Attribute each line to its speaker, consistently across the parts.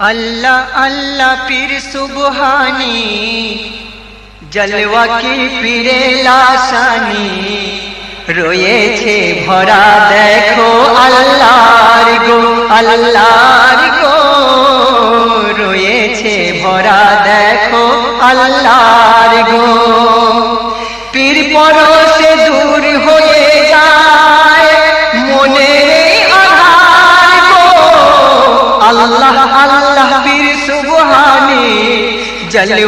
Speaker 1: আল্লাহ আল্লাহ পীর সুবহানি, জলওয়া কি পীরে লাসানি রয়েছে ভরা দেখো আল্লাহর গো আল্লাহর গো, রয়েছে ভরা দেখো আল্লাহর গো। পীর পরশে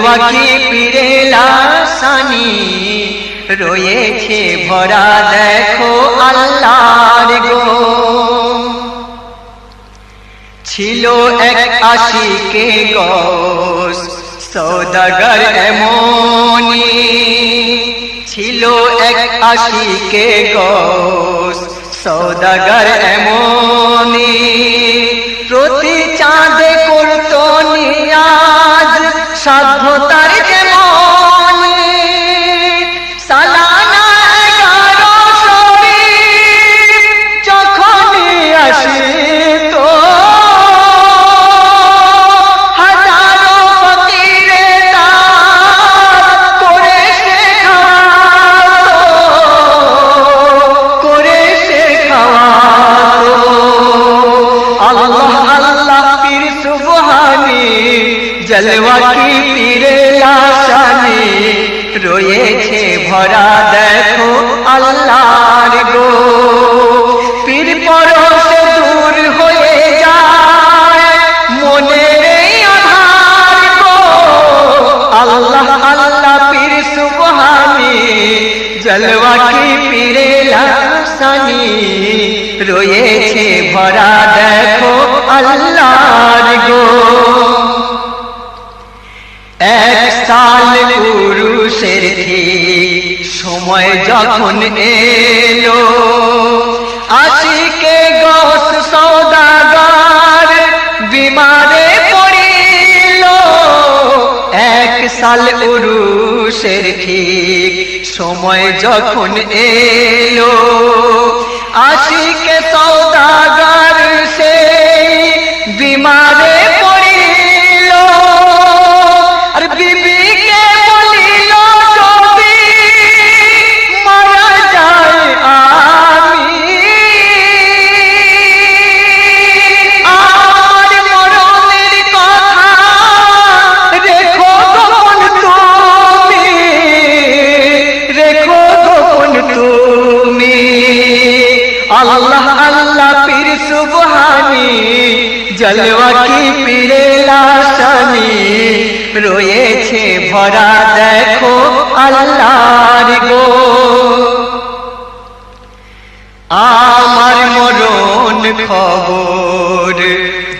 Speaker 1: জলওয়া কি পীরে লাসানি রয়েছে ভরা, দেখো আল্লাহর গো। ছিল এক আশিকে গোস সৌদাগর এমনি। ছিল এক আশিকে গোস সৌদাগর এমনি। প্রতি চাঁদে এক সাল পুরুষের সময় যখন এলো, আশিকে গস সৌদাগার বিমারে পড়িল। এক সাল উরুষের ঠিক সময় যখন এলো, আশিকে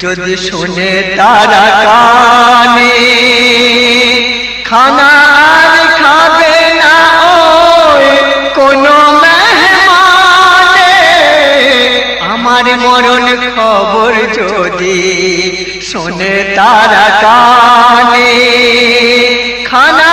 Speaker 1: যদি শুনে তারা কানে, খানা আর খাবে না কোনো মেহমানে। আমার মরণ খবর যদি শোনে তারা কানে, খানা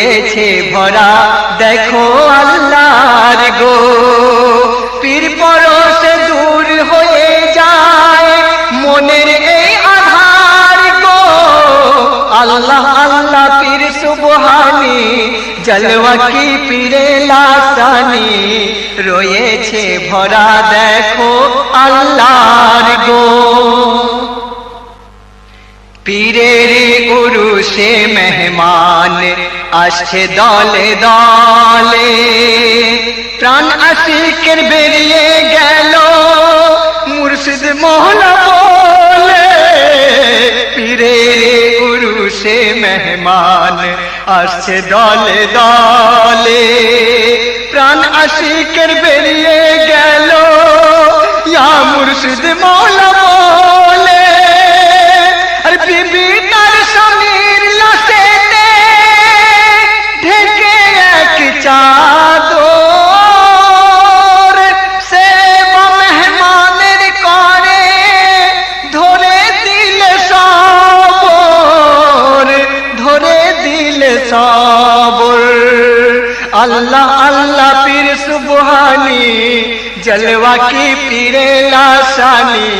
Speaker 1: রয়েছে ভরা। দেখো আল্লাহর গো। পীর পরশে দূর হয়ে যায়। মনের এই আধার গো। আল্লাহ আল্লাহ পীর সুবহানি জলওয়া কি পীরে লাসানি। রয়েছে ভরা, দেখো আল্লাহর গো। পীরের উরুষে মেহমান আসছে দলে দলে। প্রাণ আশিকের বেরিয়ে গেল মুর্শিদ মোহলা বলে পীরের উরুষে মেহমান আসছে দলে দলে। প্রাণ আশিকের বেরিয়ে মুর্শিদ মৌলা লাসানি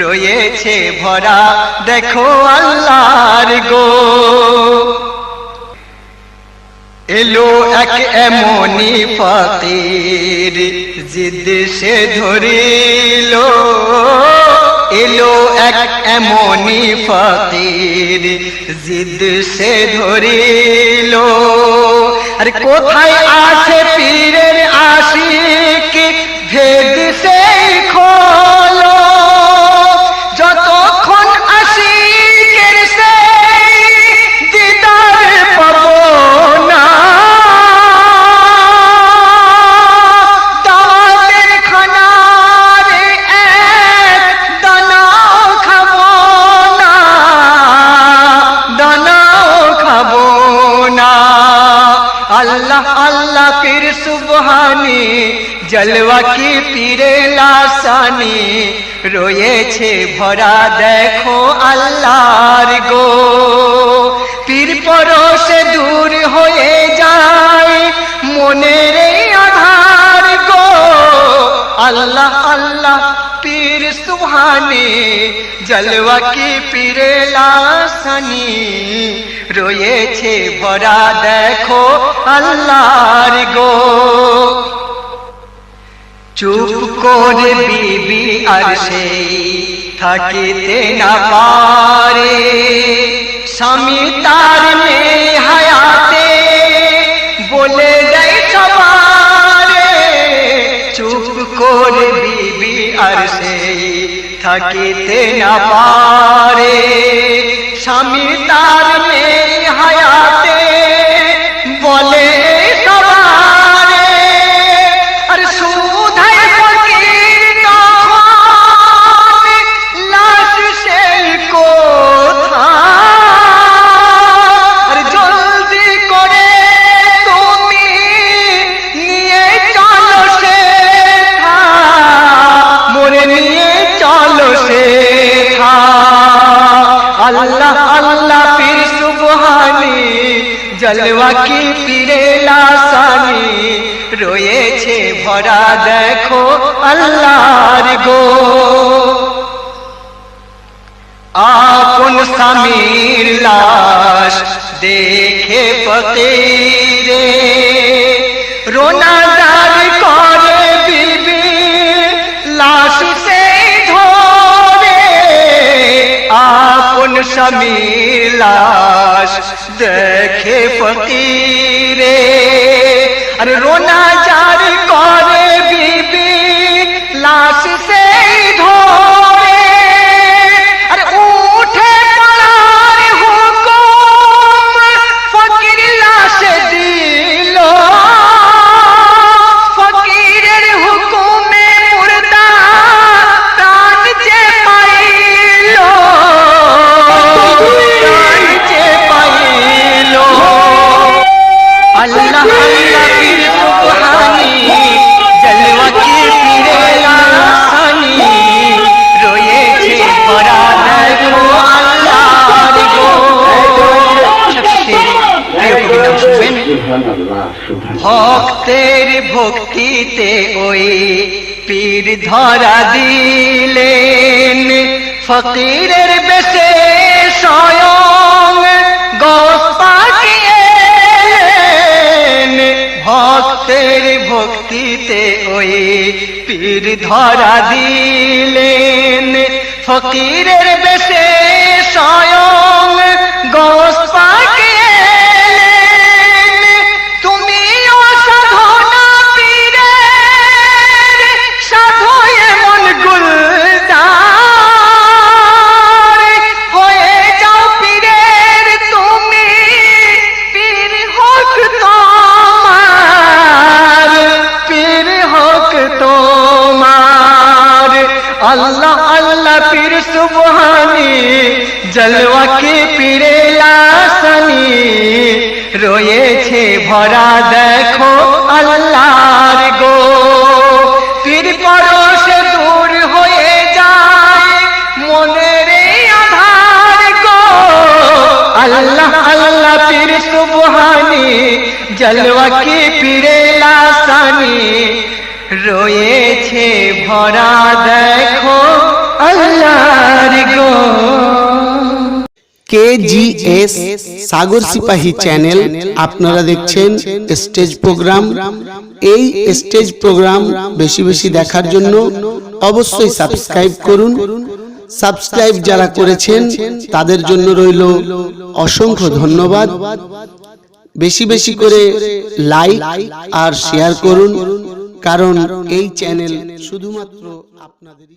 Speaker 1: রয়েছে ভরা, দেখো আল্লাহর গো। এলো এক এমনি ফাতির জিদ সে ধরিল। এলো এক এমনি ফাতির জিদ সে ধরিল। আরে কোথায় আছে পীরের আশিক লাসানি রয়েছে ভরা, দেখো আল্লাহর গো। পীর পরশে দূর হয়ে যায় মনের আধার গো। আল্লাহ আল্লাহ, পীর সুহানি জলওয়া কি পীরে লাসানি? রয়েছে ভরা, দেখো আল্লাহর গো। চুপ করে বিবি আর সেই থাকিতে না পারে। স্বামী তার মেয়ে হায়াতে বলে দেয় সবারে। চুপ করে বিবি আর সেই থাকিতে না পারে। স্বামী তার মেয়ে কি পীরে লাসানি রয়েছে ভরা, দেখো আল্লাহর গো। আপন স্বামীর লাশ দেখে ফকিরে রোনাদার করে বিবি দেখে ফকিরে আরে রোনা ধরা দিলেন। ফকিরের বেশে স্বয়ং গোস পাকিয়েলেন। ভক্তের ভক্তিতে ওই পীর ধরা দিলেন। ফকিরের আল্লাহ আল্লাহ পীর সুবহানি, জলওয়া কি পীরে লাসানি রয়েছে ভরা দেখো আল্লাহর গো। পীর পরশে দূর হয়ে যায় মনের আধার গো। আল্লাহ আল্লাহ পীর সুবহানি, জলওয়া কি পীরে লাসানি রয়েছে ভরা
Speaker 2: কে জি এস সাগর সিপাহী চ্যানেল আপনারা দেখছেন স্টেজ প্রোগ্রাম এই স্টেজ প্রোগ্রাম বেশি বেশি দেখার জন্য অবশ্যই সাবস্ক্রাইব করুন। সাবস্ক্রাইব যারা করেছেন তাদের জন্য রইল অসংখ্য ধন্যবাদ। বেশি বেশি করে লাইক আর শেয়ার করুন কারণ এই চ্যানেল শুধুমাত্র আপনাদেরই